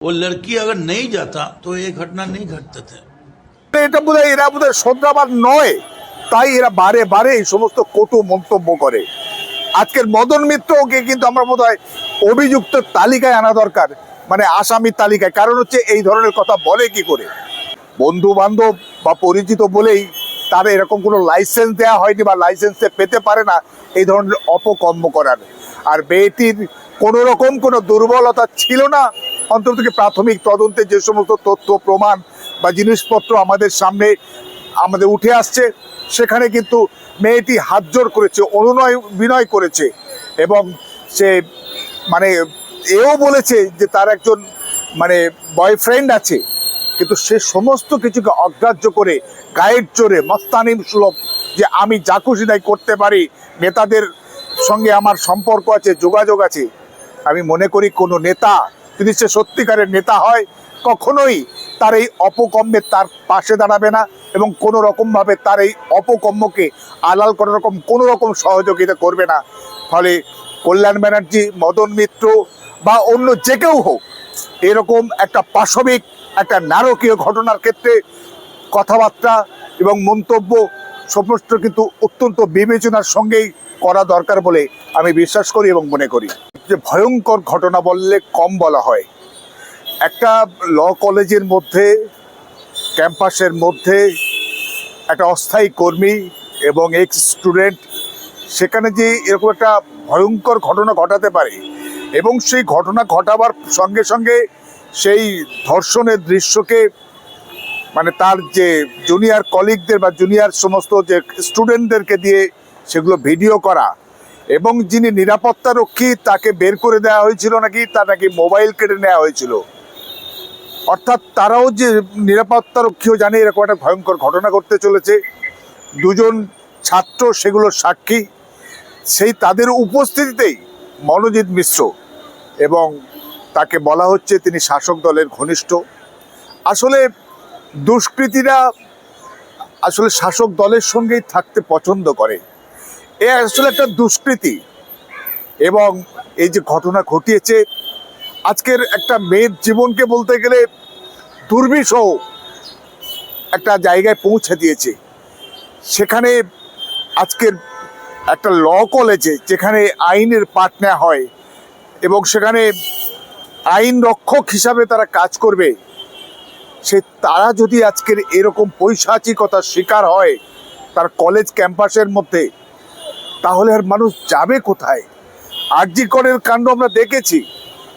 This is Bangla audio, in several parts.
वो लड़की अगर नहीं जाता तो ये घटना नहीं घटते थे এটা বোধহয় এরা বোধহয় শ্রদ্ধাবান নয় তাই এরা বারে বারে এই সমস্ত কটু মন্তব্য করে আজকের মদন মিত্রকে কিন্তু আমরা বোধ হয় অভিযুক্ত তালিকায় আনা দরকার মানে আসামির তালিকায় কারণ হচ্ছে এই ধরনের কথা বলে কি করে বন্ধু বান্ধব বা পরিচিত বলেই তার এরকম কোনো লাইসেন্স দেওয়া হয়নি বা লাইসেন্স পেতে পারে না এই ধরনের অপকর্ম করার আর মেয়েটির কোনো রকম কোনো দুর্বলতা ছিল না অন্তত প্রাথমিক তদন্তে যে সমস্ত তথ্য, প্রমাণ বা জিনিসপত্র আমাদের সামনে, আমাদের উঠে আসছে, সেখানে কিন্তু মেয়েটি হাত করেছে, অনুনয়, বিনয় করেছে এবং সে মানে এও বলেছে যে তার একজন মানে বয়ফ্রেন্ড আছে। কিন্তু সে সমস্ত কিছুকে অগ্রাহ্য করে, গায়ের জোরে মস্তানিম সুলভ যে আমি যা খুশি তাই করতে পারি, নেতাদের সঙ্গে আমার সম্পর্ক আছে, যোগাযোগ আছে। আমি মনে করি কোনো নেতা যদি সে সত্যিকারের নেতা হয়, কখনোই তার এই অপকর্মে তার পাশে দাঁড়াবে না এবং কোনো রকমভাবে তার এই অপকর্মকে আলাল কোনো রকম কোনো রকম সহযোগিতা করবে না। ফলে কল্যাণ ব্যানার্জি, মদন মিত্র বা অন্য যে কেউ হোক, এরকম একটা পাশবিক, একটা নারকীয় ঘটনার ক্ষেত্রে কথাবার্তা এবং মন্তব্য সমস্ত কিন্তু অত্যন্ত বিবেচনার সঙ্গেই করা দরকার বলে আমি বিশ্বাস করি এবং মনে করি। যে ভয়ঙ্কর ঘটনা বললে কম বলা হয়। একটা ল কলেজের মধ্যে, ক্যাম্পাসের মধ্যে একটা অস্থায়ী কর্মী এবং এক্স স্টুডেন্ট সেখানে যে এরকম একটা ভয়ঙ্কর ঘটনা ঘটাতে পারে এবং সেই ঘটনা ঘটাবার সঙ্গে সঙ্গে সেই ধর্ষণের দৃশ্যকে মানে তার যে জুনিয়র কলিগদের বা জুনিয়র সমস্ত যে স্টুডেন্টদেরকে দিয়ে সেগুলো ভিডিও করা এবং যিনি নিরাপত্তা রক্ষী, তাকে বের করে দেওয়া হয়েছিল নাকি তার নাকি মোবাইল কেটে নেওয়া হয়েছিল। অর্থাৎ তারাও যে নিরাপত্তা রক্ষীও জানে, এরকম একটা ভয়ঙ্কর ঘটনা ঘটতে চলেছে। দুজন ছাত্র সেগুলোর সাক্ষী। সেই তাদের উপস্থিতিতেই মনোজিৎ মিশ্র এবং তাকে বলা হচ্ছে তিনি শাসক দলের ঘনিষ্ঠ। আসলে দুষ্কৃতীরা আসলে শাসক দলের সঙ্গেই থাকতে পছন্দ করে। এ আসলে একটা দুষ্কৃতি। এবং এই যে ঘটনা ঘটিয়েছে, আজকের একটা মেয়ের জীবনকে বলতে গেলে দুর্বিষহ একটা জায়গায় পৌঁছে দিয়েছে। সেখানে আজকের একটা ল কলেজে যেখানে আইনের পাঠ নেওয়া হয় এবং সেখানে আইন রক্ষক হিসাবে তারা কাজ করবে, সে তারা যদি আজকের এরকম পৈশাচিকতার শিকার হয় তার কলেজ ক্যাম্পাসের মধ্যে তাহলে আর মানুষ যাবে কোথায়? আরজি করের কাণ্ড আমরা দেখেছি।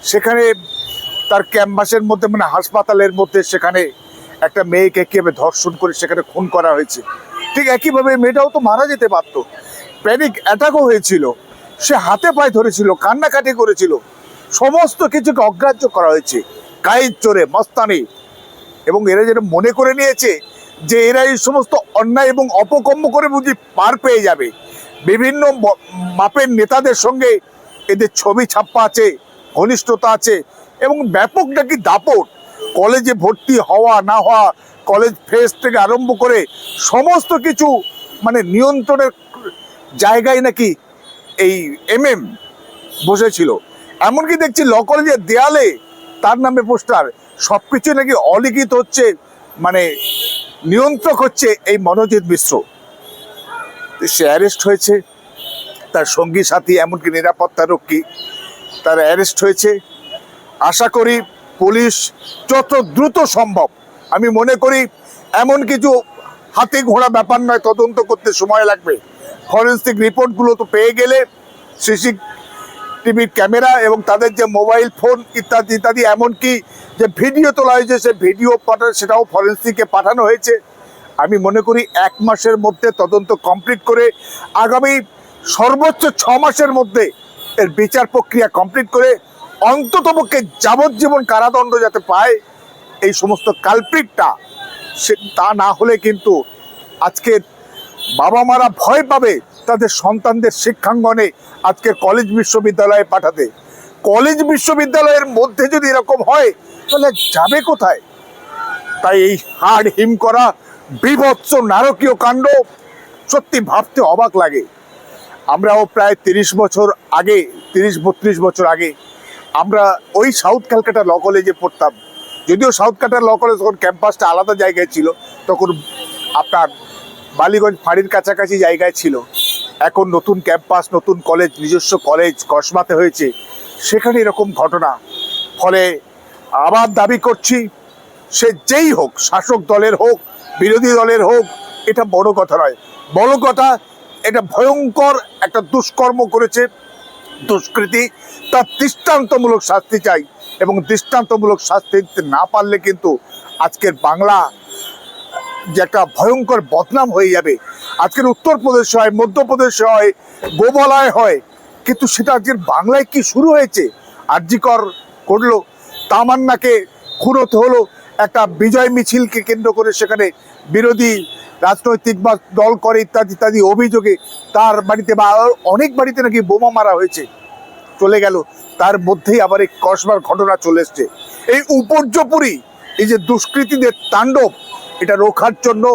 সেখানে তার ক্যাম্পাসের মধ্যে মানে হাসপাতালের মধ্যে সেখানে একটা মেয়েকে কীভাবে ধর্ষণ করে সেখানে খুন করা হয়েছে। ঠিক একইভাবে মেয়েটাও তো মারা যেতে পারতো। প্যানিক অ্যাটাকও হয়েছিল। সে হাতে পায়ে ধরেছিল, কান্নাকাটি করেছিল। সমস্ত কিছুকে অগ্রাহ্য করা হয়েছে। গায়ের চোরে, মস্তানি। এবং এরা যেটা মনে করে নিয়েছে যে এরা এই সমস্ত অন্যায় এবং অপকর্ম করে বুঝি পার পেয়ে যাবে। বিভিন্ন মাপের নেতাদের সঙ্গে এদের ছবি ছাপ্পা আছে, ঘনিষ্ঠতা আছে এবং ব্যাপক নাকি দাপট। কলেজে ভর্তি হওয়া, না হওয়া, কলেজ ফেস্ট থেকে আরম্ভ করে সমস্ত কিছু মানে নিয়ন্ত্রণের জায়গায় নাকি এই এম এম বসেছিল। এমনকি দেখছি ল কলেজের দেয়ালে তার নামে পোস্টার। সব কিছু নাকি অলিখিত হচ্ছে মানে নিয়ন্ত্রক হচ্ছে এই মনোজিৎ মিশ্র। সে অ্যারেস্ট হয়েছে, তার সঙ্গী সাথী এমনকি নিরাপত্তা রক্ষী তার অ্যারেস্ট হয়েছে। আশা করি পুলিশ যত দ্রুত সম্ভব, আমি মনে করি এমন কিছু হাতে ঘোড়া ব্যাপার নয়, তদন্ত করতে সময় লাগবে। ফরেন্সিক রিপোর্টগুলো তো পেয়ে গেলে সিসি টিভির ক্যামেরা এবং তাদের যে মোবাইল ফোন ইত্যাদি ইত্যাদি, এমনকি যে ভিডিও তোলা হয়েছে, সে ভিডিও পাঠানো, সেটাও ফরেন্সিকে পাঠানো হয়েছে। আমি মনে করি এক মাসের মধ্যে তদন্ত কমপ্লিট করে আগামী সর্বোচ্চ ছ মাসের মধ্যে এর বিচার প্রক্রিয়া কমপ্লিট করে অন্ততপক্ষে যাবজ্জীবন কারাদণ্ড যাতে পায়, এই সমস্ত কালপ্রিটটা সে তা না হলে কিন্তু আজকের বাবা মারা ভয় পাবে তাদের সন্তানদের শিক্ষাঙ্গনে আজকে কলেজ বিশ্ববিদ্যালয়ে পাঠাতে। কলেজ বিশ্ববিদ্যালয়ের মধ্যে যদি এরকম হয়, তাহলে যাবে কোথায়? তাই এই হাড় হিম করা বিভৎস নারকীয় কাণ্ড সত্যি ভাবতে অবাক লাগে। আমরাও প্রায় তিরিশ বছর আগে, তিরিশ, বত্রিশ বছর আগে, আমরা ওই সাউথ ক্যালকাটা ল কলেজে পড়তাম। যদিও সাউথ ক্যালকাটা ল কলেজ তখন ক্যাম্পাসটা আলাদা জায়গায় ছিল, তখন আপনার বালিগঞ্জ ফাঁড়ির কাছাকাছি জায়গায় ছিল। এখন নতুন ক্যাম্পাস, নতুন কলেজ, নিজস্ব কলেজ কসবাতে হয়েছে। সেখানে এরকম ঘটনা। ফলে আবার দাবি করছি, সে যেই হোক, শাসক দলের হোক বিরোধী দলের হোক, এটা বড় কথা নয়। বড় কথা, এটা ভয়ঙ্কর একটা দুষ্কর্ম করেছে দুষ্কৃতি। তার দৃষ্টান্তমূলক শাস্তি চাই এবং দৃষ্টান্তমূলক শাস্তি দিতে না পারলে কিন্তু আজকের বাংলা যে একটা ভয়ঙ্কর বদনাম হয়ে যাবে। আজকের উত্তরপ্রদেশে হয়, মধ্যপ্রদেশে হয়, গোবলায় হয়, কিন্তু সেটা আজকের বাংলায় কি শুরু হয়েছে? আরজিকর করল, তামান্নাকে খুঁড়তে হলো একটা বিজয় মিছিলকে কেন্দ্র করে সেখানে বিরোধী রাজনৈতিক বা দল করে ইত্যাদি ইত্যাদি অভিযোগে তার বাড়িতে বা অনেক বাড়িতে নাকি বোমা মারা হয়েছে চলে গেল। তার মধ্যেই আবার এই কসবার ঘটনা চলে এসছে। এই উপর্যপুরি এই যে দুষ্কৃতীদের তাণ্ডব এটা রোখার জন্য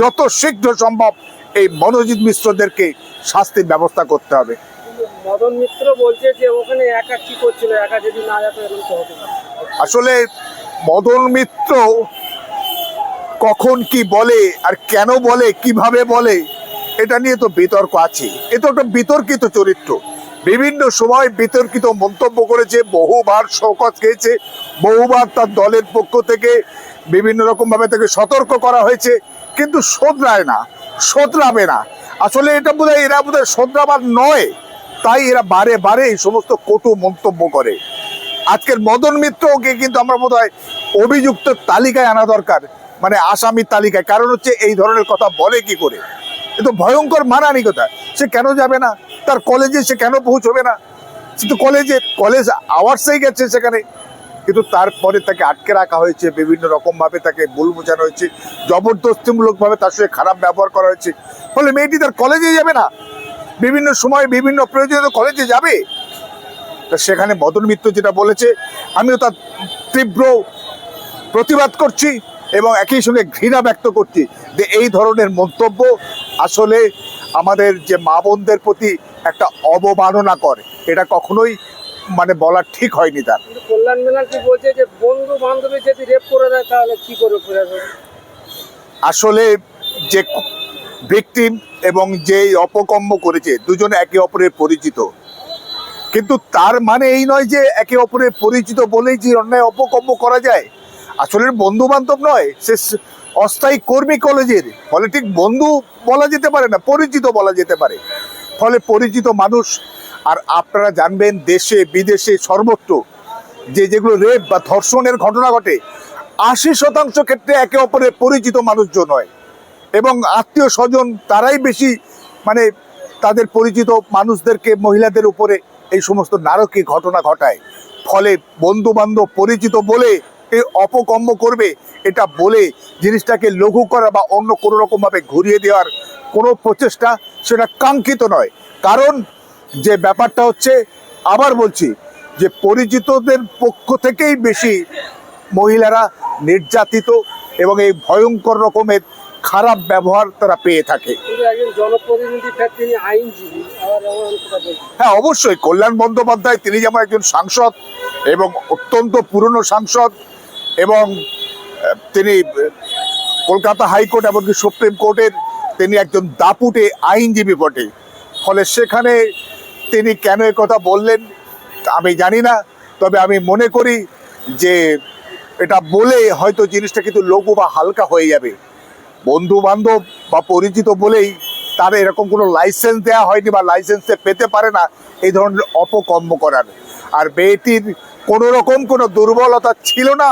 যত শীঘ্র সম্ভব এই মনোজিৎ মিশ্রদেরকে শাস্তির ব্যবস্থা করতে হবে। মদন মিত্র বলছে যে ওখানে একা কি করছিল একা যদি না যেত। আসলে মদন মিত্র কখন কি বলে আর কেন বলে, কীভাবে বলে, এটা নিয়ে তো বিতর্ক আছে। এ তো একটা বিতর্কিত চরিত্র। বিভিন্ন সময় বিতর্কিত মন্তব্য করেছে, বহুবার শোকত খেয়েছে, বহুবার তার দলের পক্ষ থেকে বিভিন্ন রকম ভাবে তাকে সতর্ক করা হয়েছে, কিন্তু শোধরায় না, শোধরাবে না। আসলে এটা বোধহয়, এরা বোধহয় শোধরাবার নয়, তাই এরা বারে বারে এই সমস্ত কটু মন্তব্য করে। আজকের মদন মিত্রকে কিন্তু আমরা বোধ হয় অভিযুক্ত তালিকায় আনা দরকার মানে আসামির তালিকায়। কারণ হচ্ছে এই ধরনের কথা বলে কি করে? এ তো ভয়ঙ্কর মানানিকতা সে কেন যাবে না? তার কলেজে সে কেন পৌঁছবে না? সে তো কলেজে, কলেজ আওয়ার্সেই গেছে সেখানে। কিন্তু তারপরে তাকে আটকে রাখা হয়েছে, বিভিন্ন রকম ভাবে তাকে ভুল বোঝানো হয়েছে জবরদস্তিমূলক ভাবে তার সঙ্গে খারাপ ব্যবহার করা হয়েছে। ফলে মেয়েটি তার কলেজে যাবে না? বিভিন্ন সময় বিভিন্ন প্রয়োজনে কলেজে যাবে। তা সেখানে মদন মিত্র যেটা বলেছে আমিও তার তীব্র প্রতিবাদ করছি এবং একই সঙ্গে ঘৃণা ব্যক্ত করছি যে এই ধরনের মন্তব্য আসলে আমাদের যে মা বোনদের প্রতি একটা অবমাননা করে। এটা কখনোই মানে বলা ঠিক হয়নি তার। কল্যাণ ব্যানার্জি বলছে যে বন্ধু বান্ধবী যদি রেপ করে দেয় তাহলে কি করে আসলে যে ভিকটিম এবং যে অপকর্ম করেছে দুজনে একে অপরের পরিচিত। কিন্তু তার মানে এই নয় যে একে অপরের পরিচিত বলেই যে অন্যায় অপকর্ম করা যায়। আসলে বন্ধু বান্ধব নয় সে অস্থায়ী কর্মী কলেজের। ফলে ঠিক বন্ধু বলা যেতে পারে না, পরিচিত বলা যেতে পারে। ফলে পরিচিত মানুষ, আর আপনারা জানবেন দেশে, বিদেশে সর্বত্র যে যেগুলো রেপ বা ধর্ষণের ঘটনা ঘটে, আশি শতাংশ ক্ষেত্রে একে অপরের পরিচিত মানুষজন হয়। এবং আত্মীয় স্বজন তারাই বেশি মানে তাদের পরিচিত মানুষদেরকে, মহিলাদের উপরে এই সমস্ত নারকীয় ঘটনা ঘটায়। ফলে বন্ধু বান্ধব পরিচিত বলে এই অপকর্ম করবে, এটা বলে জিনিসটাকে লঘু করা বা অন্য কোনো রকমভাবে ঘুরিয়ে দেওয়ার কোনো প্রচেষ্টা সেটা কাঙ্ক্ষিত নয়। কারণ যে ব্যাপারটা হচ্ছে, আবার বলছি যে পরিচিতদের পক্ষ থেকেই বেশি মহিলারা নির্যাতিত এবং এই ভয়ঙ্কর রকমের খারাপ ব্যবহার তারা পেয়ে থাকে। হ্যাঁ অবশ্যই কল্যাণ বন্দ্যোপাধ্যায় তিনি যেমন একজন সাংসদ এবং অত্যন্ত পুরনো সাংসদ এবং তিনি কলকাতা হাইকোর্ট এমনকি সুপ্রিম কোর্টের তিনি একজন দাপুটে আইনজীবী বটে। ফলে সেখানে তিনি কেন এ কথা বললেন আমি জানি না তবে আমি মনে করি যে এটা বলে হয়তো জিনিসটা কিন্তু লঘু বা হালকা হয়ে যাবে। বন্ধু বান্ধব বা পরিচিত বলেই তার এরকম কোনো লাইসেন্স দেওয়া হয়নি বা লাইসেন্সে পেতে পারে না, এই ধরনের অপকর্ম করার। আর মেয়েটির কোনো রকম কোনো দুর্বলতা ছিল না,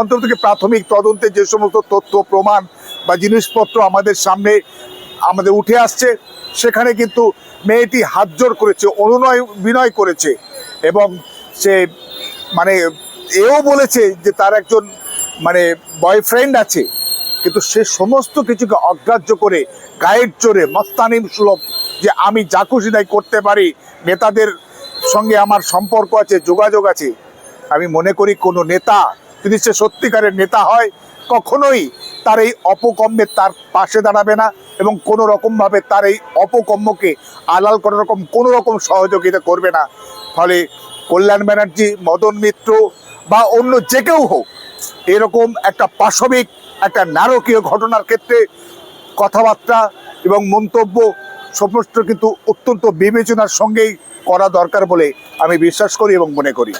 অন্তত প্রাথমিক তদন্তে যে সমস্ত তথ্য, প্রমাণ বা জিনিসপত্র আমাদের সামনে, আমাদের উঠে আসছে, সেখানে কিন্তু মেয়েটি হাত জোর করেছে, অনুনয়, বিনয় করেছে এবং সে মানে এও বলেছে যে তার একজন মানে বয়ফ্রেন্ড আছে। কিন্তু সে সমস্ত কিছুকে অগ্রাহ্য করে গায়ের জোরে মস্তানিম সুলভ যে আমি যা খুশি তাই করতে পারি, নেতাদের সঙ্গে আমার সম্পর্ক আছে, যোগাযোগ আছে। আমি মনে করি কোনো নেতা, যদি সে সত্যিকারের নেতা হয়, কখনোই তার এই অপকর্মে তার পাশে দাঁড়াবে না এবং কোনো রকমভাবে তার এই অপকর্মকে আলাল কোনো রকম কোনো রকম সহযোগিতা করবে না। ফলে কল্যাণ ব্যানার্জি, মদন মিত্র বা অন্য যে কেউ হোক, এরকম একটা পাশবিক একটা নারকীয় ঘটনার ক্ষেত্রে কথাবার্তা এবং মন্তব্য সমস্ত কিন্তু অত্যন্ত বিবেচনার সঙ্গেই করা দরকার বলে আমি বিশ্বাস করি এবং মনে করি।